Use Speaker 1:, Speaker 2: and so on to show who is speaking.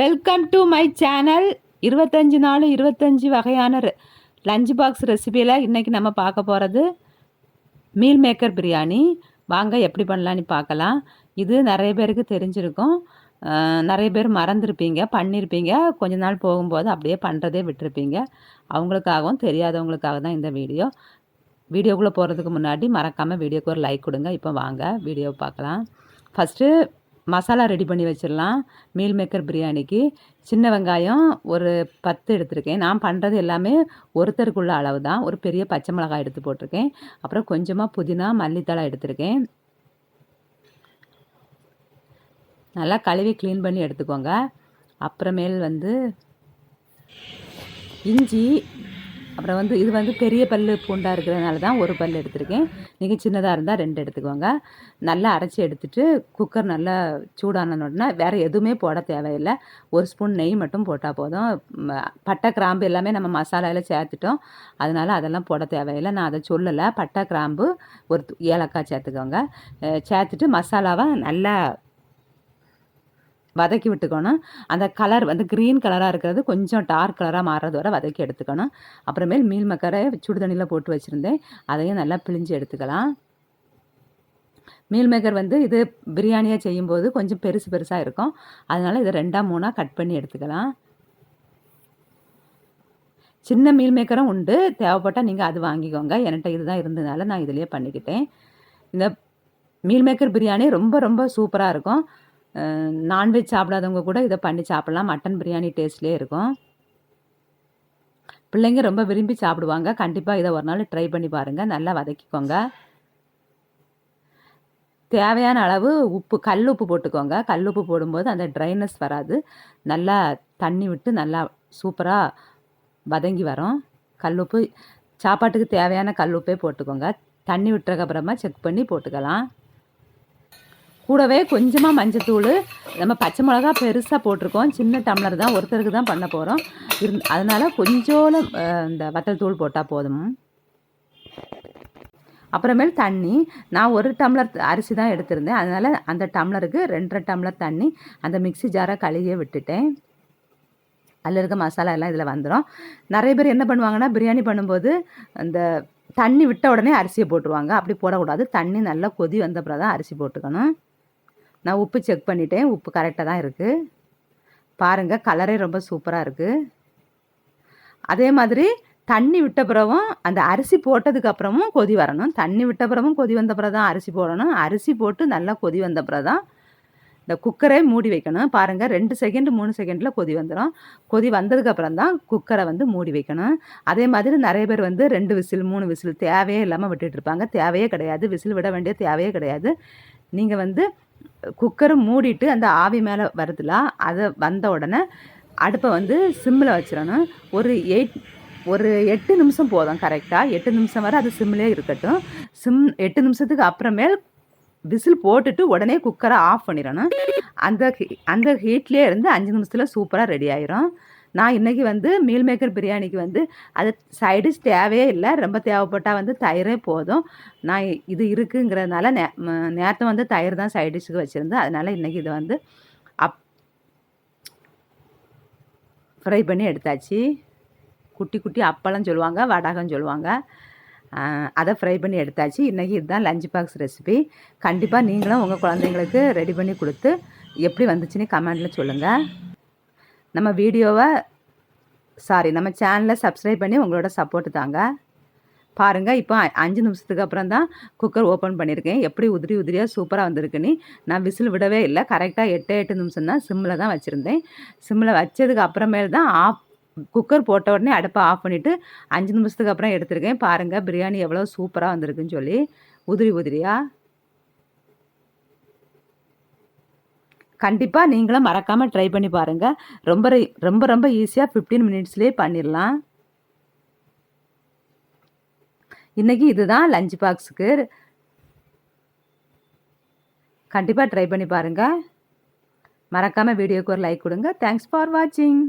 Speaker 1: Welcome to my channel இருபத்தஞ்சி நாலு இருபத்தஞ்சி வகையான லஞ்ச் பாக்ஸ் ரெசிபியில் இன்றைக்கி நம்ம பார்க்க போகிறது மீல் மேக்கர் பிரியாணி. வாங்க எப்படி பண்ணலான்னு பார்க்கலாம். இது நிறைய பேருக்கு தெரிஞ்சிருக்கும். நிறைய பேர் மறந்துருப்பீங்க பண்ணியிருப்பீங்க கொஞ்ச நாள் போகும்போது அப்படியே பண்ணுறதே விட்டுருப்பீங்க. அவங்களுக்காகவும் தெரியாதவங்களுக்காக தான் இந்த வீடியோ. வீடியோக்குள்ளே போகிறதுக்கு முன்னாடி மறக்காமல் வீடியோக்கு ஒரு லைக் கொடுங்க. இப்போ வாங்க வீடியோ பார்க்கலாம். ஃபஸ்ட்டு மசாலா ரெடி பண்ணி வச்சிடலாம். மீல் மேக்கர் பிரியாணிக்கு. சின்ன வெங்காயம் ஒரு பத்து எடுத்திருக்கேன். நான் பண்ணுறது எல்லாமே ஒருத்தருக்குள்ள அளவு தான் ஒரு பெரிய பச்சை மிளகாய் எடுத்து போட்டிருக்கேன். அப்புறம் கொஞ்சமாக புதினா மல்லித்தலை எடுத்திருக்கேன். நல்லா கழுவி க்ளீன் பண்ணி எடுத்துக்கோங்க. அப்புறமேல் வந்து இஞ்சி அப்புறம் வந்து இது வந்து பெரிய பல் பூண்டாக இருக்கிறதுனால தான் ஒரு பல் எடுத்திருக்கேன். நீங்கள் சின்னதாக இருந்தால் ரெண்டு எடுத்துக்கோங்க. நல்லா அரைச்சி எடுத்துட்டு குக்கர் நல்லா சூடானோடனே வேறு எதுவுமே போட தேவையில்லை. ஒரு ஸ்பூன் நெய் மட்டும் போட்டால் போதும். பட்டை கிராம்பு எல்லாமே நம்ம மசாலாவில் சேர்த்துட்டோம். அதனால் அதெல்லாம் போட தேவையில்லை. நான் அதை சொல்லலை. பட்டை கிராம்பு ஒரு ஏலக்காய் சேர்த்துக்கோங்க. சேர்த்துட்டு மசாலாவை நல்லா வதக்கி விட்டுக்கணும். அந்த கலர் வந்து க்ரீன் கலராக இருக்கிறது கொஞ்சம் டார்க் கலராக மாறுறது வரை வதக்கி எடுத்துக்கணும். அப்புறமேல் மீல் மக்கரை சுடுதண்ணியில் போட்டு வச்சுருந்தேன். அதையும் நல்லா பிழிஞ்சு எடுத்துக்கலாம். மீல் மேக்கர் வந்து இது பிரியாணியாக செய்யும்போது கொஞ்சம் பெருசு பெருசாக இருக்கும். அதனால் இதை ரெண்டாக மூணாக கட் பண்ணி எடுத்துக்கலாம். சின்ன மீல் மேக்கரும் உண்டு. தேவைப்பட்டால் நீங்கள் அது வாங்கிக்கோங்க. என்கிட்ட இதுதான் இருந்ததுனால நான் இதுலேயே பண்ணிக்கிட்டேன். இந்த மீல் மேக்கர் பிரியாணி ரொம்ப ரொம்ப சூப்பராக இருக்கும். நான்வெஜ் சாப்பிடாதவங்க கூட இதை பண்ணி சாப்பிட்லாம். மட்டன் பிரியாணி டேஸ்ட்லேயே இருக்கும். பிள்ளைங்க ரொம்ப விரும்பி சாப்பிடுவாங்க. கண்டிப்பாக இதை ஒரு நாள் ட்ரை பண்ணி பாருங்கள் நல்லா வதக்கிக்கோங்க. தேவையான அளவு உப்பு கல் உப்பு போட்டுக்கோங்க. கல் உப்பு போடும்போது அந்த ட்ரைனஸ் வராது. நல்லா தண்ணி விட்டு நல்லா சூப்பராக வதங்கி வரும். கல் உப்பு சாப்பாட்டுக்கு தேவையான கல் உப்பே போட்டுக்கோங்க. தண்ணி விட்டுறக்கப்புறமா செக் பண்ணி போட்டுக்கலாம். கூடவே கொஞ்சமாக மஞ்சத்தூள் நம்ம பச்சை மிளகா பெருசாக போட்டிருக்கோம். சின்ன டம்ளர் தான் ஒருத்தருக்கு தான் பண்ண போகிறோம் இருந் அதனால் கொஞ்சோல இந்த வத்தல் தூள் போட்டால் போதும். அப்புறமேல் தண்ணி. நான் ஒரு டம்ளர் அரிசி தான் எடுத்திருந்தேன். அதனால் அந்த டம்ளருக்கு ரெண்டரை டம்ளர் தண்ணி அந்த மிக்சி ஜாரை கழுவியே விட்டுட்டேன். அதில் இருக்க மசாலா எல்லாம் இதில் வந்துடும் நிறைய பேர் என்ன பண்ணுவாங்கன்னா பிரியாணி பண்ணும்போது அந்த தண்ணி விட்ட உடனே அரிசியை போட்டுருவாங்க. அப்படி போடக்கூடாது. தண்ணி நல்லா கொதி வந்த பிறகு தான் அரிசி போட்டுக்கணும். நான் உப்பு செக் பண்ணிட்டேன். உப்பு கரெக்டாக தான் இருக்குது பாருங்கள் கலரே ரொம்ப சூப்பராக இருக்குது அதே மாதிரி தண்ணி விட்ட பிறகும் அந்த அரிசி போட்டதுக்கு அப்புறமும் கொதி வரணும். தண்ணி விட்ட பிறகும் கொதி வந்த பிறகு தான் அரிசி போடணும். அரிசி போட்டு நல்லா கொதி வந்த பிறகு தான் இந்த குக்கரை மூடி வைக்கணும். பாருங்கள் ரெண்டு செகண்ட் மூணு செகண்டில் கொதி வந்துடும் கொதி வந்ததுக்கப்புறம் தான் குக்கரை வந்து மூடி வைக்கணும். அதே மாதிரி நிறைய பேர் வந்து ரெண்டு விசில் மூணு விசில் தேவையே இல்லாமல் விட்டுட்டு இருப்பாங்க. தேவையே கிடையாது. விசில் விட வேண்டிய தேவையே கிடையாது. நீங்கள் வந்து குக்கரை மூடிட்டு அந்த ஆவி மேலே வருதுல அதை வந்த உடனே அடுப்பை வந்து சிம்மில் வச்சிடணும். ஒரு எயிட் ஒரு எட்டு நிமிஷம் போதும் கரெக்டாக எட்டு நிமிஷம் வரை அது சிம்மிலே இருக்கட்டும். சிம் எட்டு நிமிஷத்துக்கு அப்புறமேல் விசில் போட்டுட்டு உடனே குக்கரை ஆஃப் பண்ணிடணும். அந்த அந்த ஹீட்லேயே இருந்து அஞ்சு நிமிஷத்தில் சூப்பராக ரெடி ஆயிரும். நான் இன்றைக்கி வந்து மீல் மேக்கர் பிரியாணிக்கு வந்து அது சைடிஷ் தேவையே இல்லை. ரொம்ப தேவைப்பட்டால் வந்து தயிரே போதும். நான் இது இருக்குங்கிறதுனால நே நேரத்தை வந்து தயிர் தான் சைடிஷ்க்கு வச்சுருந்தேன். அதனால் இன்றைக்கி இது வந்து அப் ஃப்ரை பண்ணி எடுத்தாச்சு. குட்டி குட்டி அப்பளம் சொல்லுவாங்க வடகம் சொல்லுவாங்க. அதை ஃப்ரை பண்ணி எடுத்தாச்சு. இன்றைக்கி இதுதான் லஞ்ச் பாக்ஸ் ரெசிபி கண்டிப்பாக நீங்களும் உங்கள் குழந்தைங்களுக்கு ரெடி பண்ணி கொடுத்து எப்படி வந்துச்சுன்னு கமெண்டில் சொல்லுங்கள் நம்ம வீடியோவை சாரி நம்ம சேனலை சப்ஸ்கிரைப் பண்ணி உங்களோட சப்போர்ட் தாங்க. பாருங்கள் இப்போ அஞ்சு நிமிஷத்துக்கு அப்புறம் தான் குக்கர் ஓப்பன் பண்ணியிருக்கேன். எப்படி உதிரி உதிரியாக சூப்பராக வந்திருக்குன்னு நான் விசில் விடவே இல்லை. கரெக்டாக எட்டு எட்டு நிமிஷம் தான் சிம்மில் தான் வச்சுருந்தேன். சிம்மில் வச்சதுக்கு அப்புறமேல் தான் ஆஃப் குக்கர் போட்ட உடனே அடுப்பை ஆஃப் பண்ணிவிட்டு அஞ்சு நிமிஷத்துக்கு அப்புறம் எடுத்திருக்கேன். பாருங்கள் பிரியாணி எவ்வளோ சூப்பராக வந்திருக்குன்னு சொல்லி. உதிரி உதிரியாக கண்டிப்பாக நீங்களும் மறக்காமல் ட்ரை பண்ணி பாருங்கள் ரொம்ப ரொம்ப ரொம்ப ஈஸியாக ஃபிஃப்டீன் மினிட்ஸ்லேயே பண்ணிடலாம் இன்றைக்கி இதுதான் லஞ்ச் பாக்ஸுக்கு கண்டிப்பாக ட்ரை பண்ணி பாருங்கள் மறக்காமல் வீடியோக்கு ஒரு லைக் கொடுங்க. தேங்க்ஸ் ஃபார் வாட்சிங்